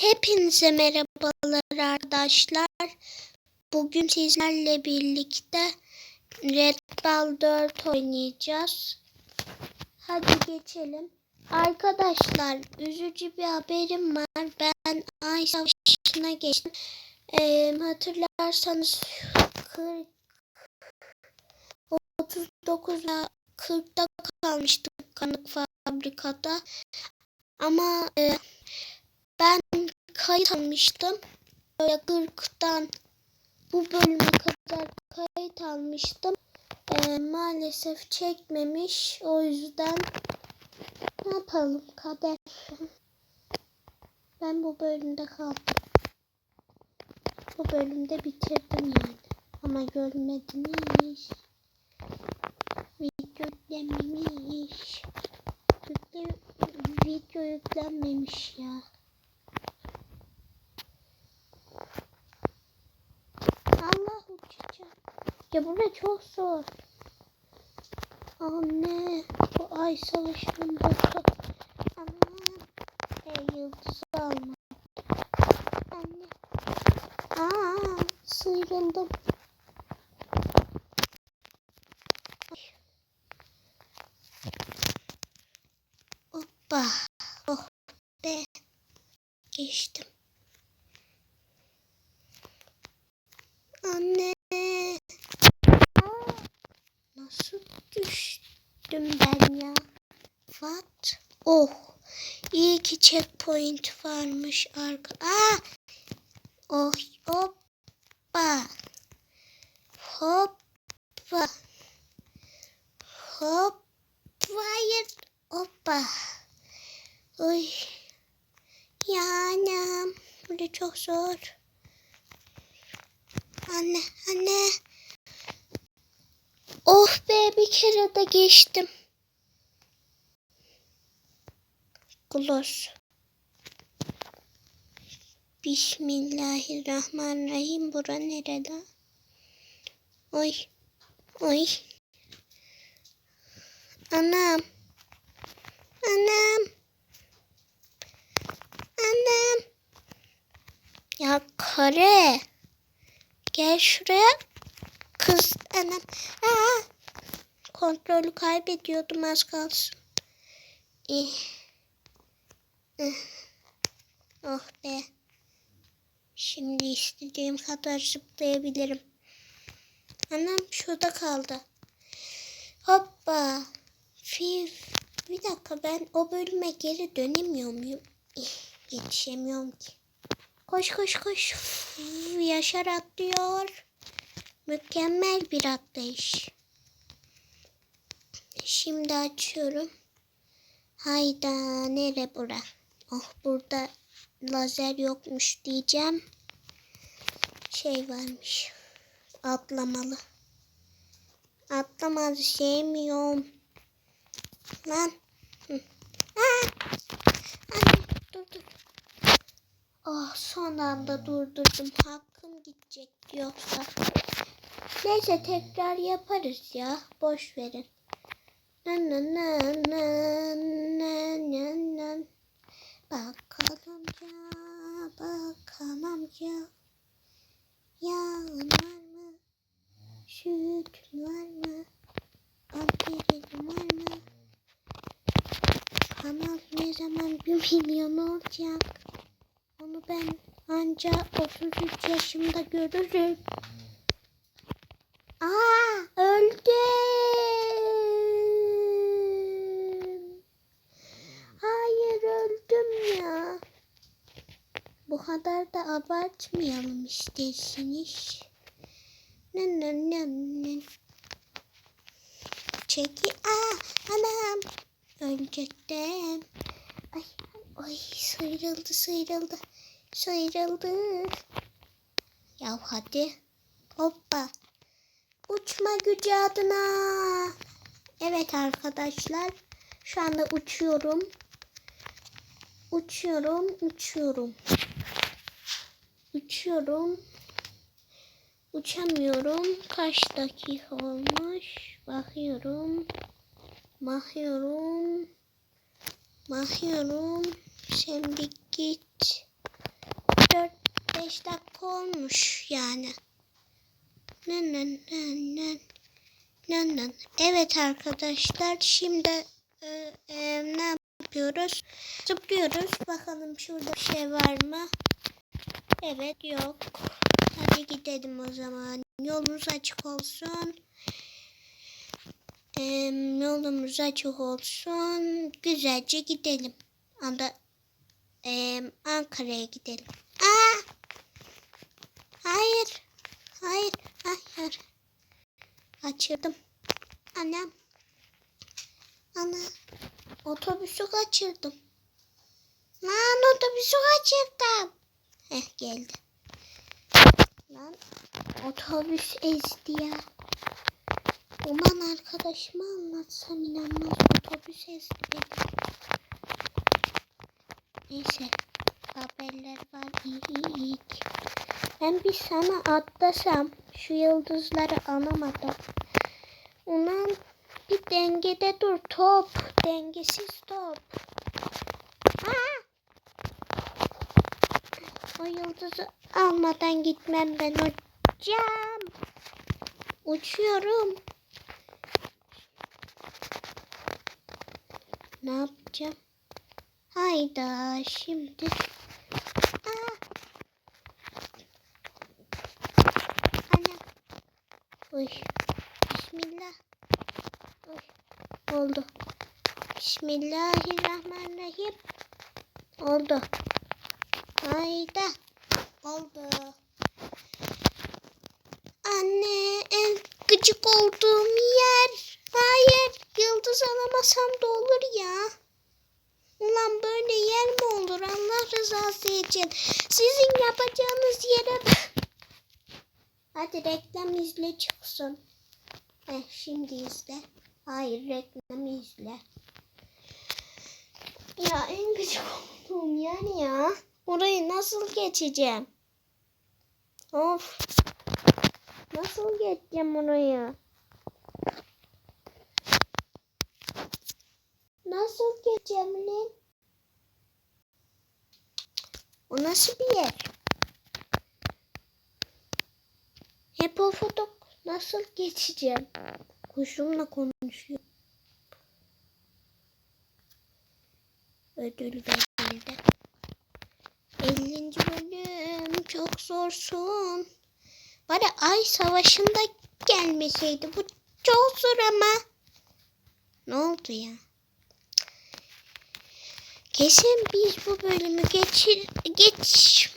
Hepinize merhabalar arkadaşlar. Bugün sizlerle birlikte Red Ball 4 oynayacağız. Hadi geçelim. Arkadaşlar üzücü bir haberim var. Ben Ay Savaşı'na geçtim. Ee, hatırlarsanız 40 39 ile 40'da kalmıştık kanık fabrikada. Ama e, kayıt almıştım. Böyle 40'tan bu bölüme kadar kayıt almıştım. Ee, maalesef çekmemiş. O yüzden ne yapalım kader. Ben bu bölümde kaldım. Bu bölümde bitirdim yani. Ama görmediniz. Video yüklenmemiş. Yükle, video yüklenmemiş ya. Allah uçacağım. Ya bu çok zor. Anne. Bu ay savaşının botu. Aman. E, yıldızı alma. Anne. Aa, sıyrıldım. Ay. Hoppa. Oh be. Geçtim. Anne. Aa, nasıl düştüm ben ya? What? Oh. İyi ki checkpoint varmış arka. Aa. Oh hoppa. Hoppa. Hop. Hayır. Hoppa. Oy. Ya annem. Bu çok zor. Anne, anne. Oh be bir kere de geçtim. Gloss. Bismillahirrahmanirrahim. Bura nerede? Oy. Oy. Anam. Anam. Anam. Ya kare. Gel şuraya. Kız anam. Aa, kontrolü kaybediyordum az kalsın. İh. Oh be. Şimdi istediğim kadar zıplayabilirim. Anam şurada kaldı. Hoppa. Fiv. Bir dakika ben o bölüme geri dönemiyor muyum? Yetişemiyorum ki. Koş koş koş. Uf, Yaşar atlıyor. Mükemmel bir atlayış. Şimdi açıyorum. Hayda nere bura? Oh burada lazer yokmuş diyeceğim. Şey varmış. Atlamalı. Atlamalı sevmiyorum. Lan. Aa! Anne dur dur. Oh son anda durdurdum. Hakkım gidecek yoksa. Neyse tekrar yaparız ya. Boş verin. Na na na na na na na. Bakalım ya, bakalım ya. Yağın var mı? Sütün var mı? Amperin var mı? Kanal ne zaman bir milyon olacak? Onu ben anca 33 yaşımda görürüm. Aa öldüm. Hayır öldüm ya. Bu kadar da abartmayalım isterseniz. Ne ne ne ne. Çeki. Aa anam. Ölecektim. Ay, ay sıyrıldı sıyrıldı. Sıyrıldı. Ya hadi. Hoppa. Uçma gücü adına. Evet arkadaşlar. Şu anda uçuyorum. Uçuyorum, uçuyorum. Uçuyorum. Uçamıyorum. Kaç dakika olmuş? Bakıyorum. Bakıyorum. Bakıyorum. Sen bir git. 5 dakika olmuş yani. Nın nın nın nın. Nın nın. Evet arkadaşlar şimdi e, e, ne yapıyoruz? Zıplıyoruz. Bakalım şurada bir şey var mı? Evet yok. Hadi gidelim o zaman. Yolumuz açık olsun. Ee, yolumuz açık olsun. Güzelce gidelim. Anda ee, Ankara'ya gidelim. Aa! Hayır. Hayır. Hayır. Kaçırdım. Annem. Ana. Otobüsü kaçırdım. Lan otobüsü kaçırdım. Heh geldi. Lan otobüs ezdi ya. Uman arkadaşıma anlatsam inanmaz otobüs ezdi beni. Neyse haberler var iyi iyi iyi. Ben bir sana atlasam şu yıldızları alamadım. Ulan bir dengede dur top. Dengesiz top. Aa! O yıldızı almadan gitmem ben hocam. Uçuyorum. Ne yapacağım? Hayda şimdi. Aa! Annem. Uy. Bismillah. Uy. Oldu. Bismillahirrahmanirrahim. Oldu. Hayda. Oldu. Anne en gıcık olduğum yer. Hayır. Yıldız alamasam da olur ya. Ulan böyle yer mi olur Allah rızası için? Sizin yapacağınız yere Hadi reklam izle çıksın. Heh, şimdi izle. Hayır reklam izle. Ya en gıcık olduğum yer ya. Orayı nasıl geçeceğim? Of. Nasıl geçeceğim oraya? Nasıl geçeceğim lan? O nasıl bir yer? Hep o foto nasıl geçeceğim? Kuşumla konuşuyor. Ödül verildi. 50. bölüm çok zorsun. Bari ay savaşında gelmeseydi. Bu çok zor ama. Ne oldu ya? Kesin biz bu bölümü geçir geç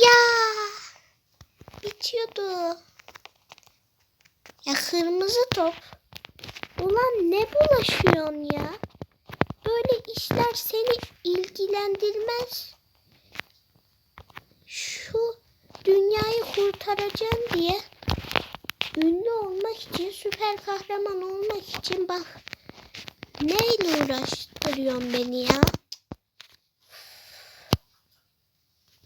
ya bitiyordu. Ya kırmızı top. Ulan ne bulaşıyorsun ya? Böyle işler seni ilgilendirmez. Şu dünyayı kurtaracağım diye ünlü olmak için, süper kahraman olmak için bak neyle uğraştırıyorsun beni ya?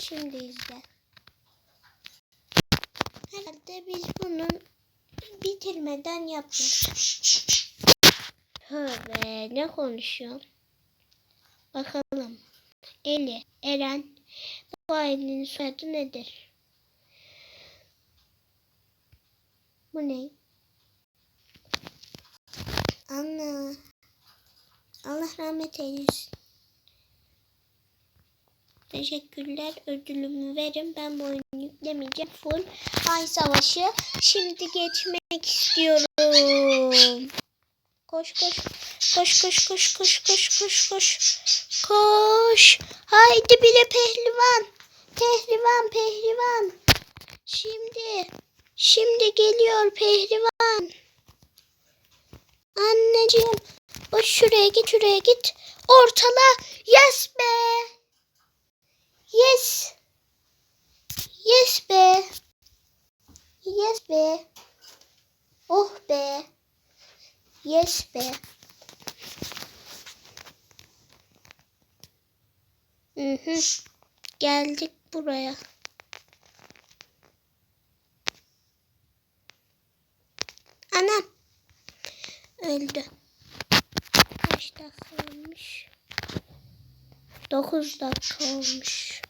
Şimdi izle. Herhalde biz bunun bitirmeden yapacağız. Tövbe ne konuşuyorsun? Bakalım. Eli, Eren. Bu ailenin soyadı nedir? Bu ne? Anne. Allah rahmet eylesin. Teşekkürler. Ödülümü verin. Ben bu oyunu yüklemeyeceğim. Full Ay Savaşı. Şimdi geçmek istiyorum. Koş koş. Koş koş koş koş koş koş koş. Koş. Haydi bile pehlivan. Pehlivan pehlivan. Şimdi. Şimdi geliyor pehlivan. Anneciğim. O şuraya git şuraya git. Ortala. Yes be. Yes. Yes be. Yes be. Oh be. Yes be. Hı. Geldik buraya. Anam. Öldü. Kaç dakika olmuş? 9 dakika olmuş.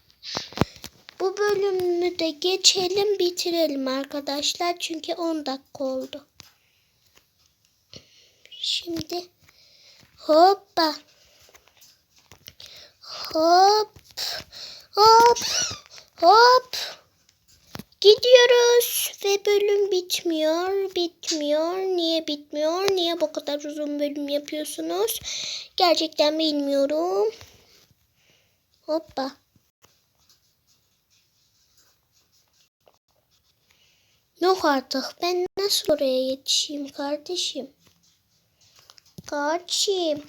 Bu bölümü de geçelim bitirelim arkadaşlar. Çünkü 10 dakika oldu. Şimdi hoppa. Hop. Hop. Hop. Gidiyoruz ve bölüm bitmiyor, bitmiyor. Niye bitmiyor? Niye bu kadar uzun bölüm yapıyorsunuz? Gerçekten bilmiyorum. Hoppa. Yok artık. Ben nasıl oraya yetişeyim kardeşim? Kardeşim.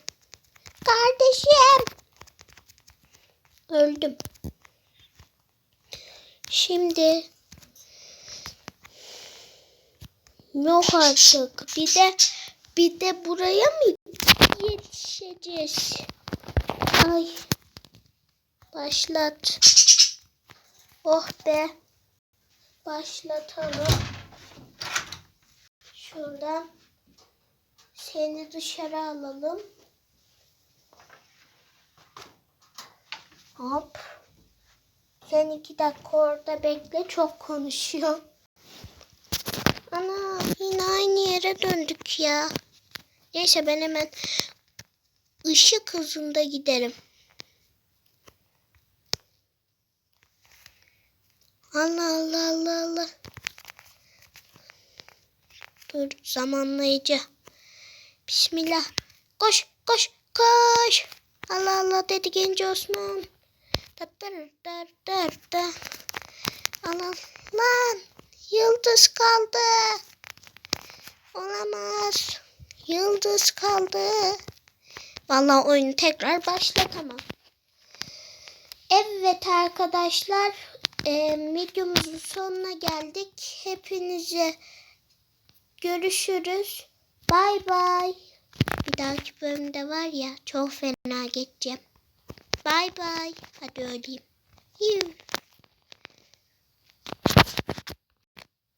Kardeşim. Öldüm. Şimdi Yok artık. Bir de bir de buraya mı yetişeceğiz? Ay. Başlat. Oh be. Başlatalım. Şuradan seni dışarı alalım. Hop. Sen iki dakika orada bekle. Çok konuşuyor. Ana yine aynı yere döndük ya. Neyse ben hemen ışık hızında giderim. Allah Allah Allah Allah. Dur zamanlayıcı. Bismillah. Koş koş koş. Allah Allah dedi genç Osman. Allah lan. Yıldız kaldı. Olamaz. Yıldız kaldı. Vallahi oyunu tekrar başlatamam. Evet arkadaşlar. E, videomuzun sonuna geldik. Hepinize görüşürüz. Bay bay. Bir dahaki bölümde var ya çok fena geçeceğim. Bay bay. Hadi. Yuh.